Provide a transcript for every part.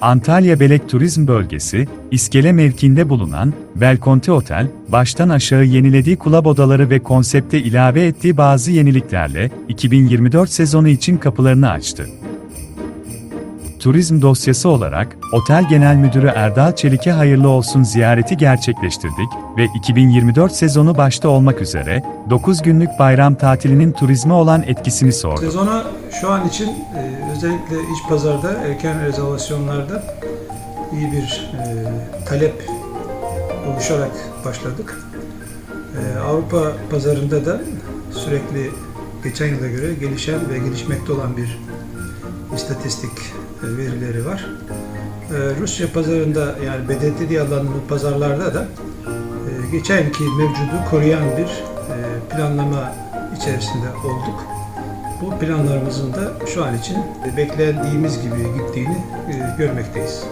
Antalya Belek Turizm Bölgesi, İskele mevkiinde bulunan Belconte Otel, baştan aşağı yenilediği kulüp odaları ve konsepte ilave ettiği bazı yeniliklerle 2024 sezonu için kapılarını açtı. Turizm dosyası olarak, Otel Genel Müdürü Erdal Çelik'e hayırlı olsun ziyareti gerçekleştirdik ve 2024 sezonu başta olmak üzere 9 günlük bayram tatilinin turizme olan etkisini sorduk. Sezona şu an için e, özellikle iç pazarda erken rezervasyonlarda iyi bir e, talep oluşarak başladık. E, Avrupa pazarında da sürekli geçen yıla göre gelişen ve gelişmekte olan bir istatistik verileri var. E, Rusya pazarında yani BDT diye adlandırılan pazarlarda da e, geçenki mevcudu koruyan bir e, planlama içerisinde olduk. Bu planlarımızın da şu an için beklendiğimiz gibi gittiğini e, görmekteyiz.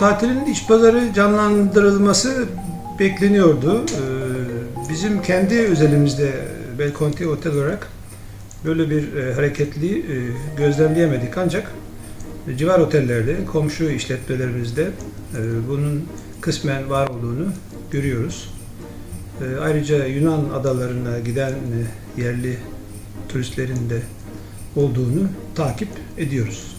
Tatilin iç pazarı canlandırılması bekleniyordu. Ee, Bizim kendi özelimizde Belconti Otel olarak böyle bir e, hareketliği e, gözlemleyemedik ancak civar otellerde, komşu işletmelerimizde e, bunun kısmen var olduğunu görüyoruz. Ayrıca Yunan adalarına giden yerli turistlerin de olduğunu takip ediyoruz.